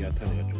먹기는 이 아타니가 좋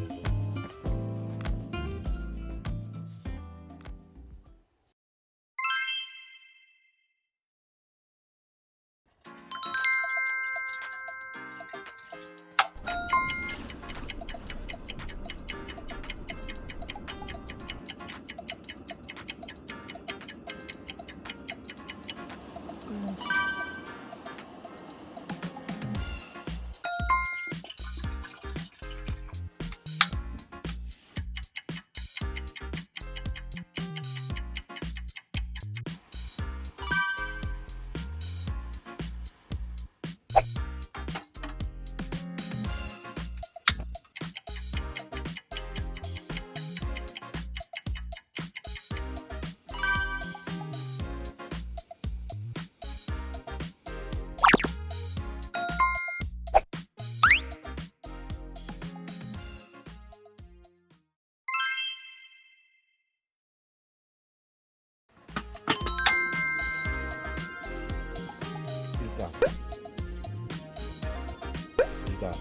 일단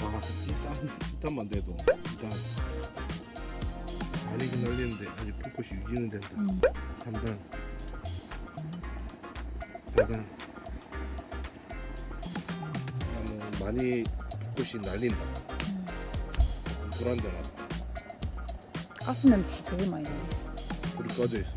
아 일단 일단만 돼도. 일단 아니긴 날리는데 아직 불꽃이 유지는 된다. 음. 3단 4단 많이 불꽃이 날린다. 불안정하다. 가스 냄새 되게 많이 나요. 불이 꺼져 있어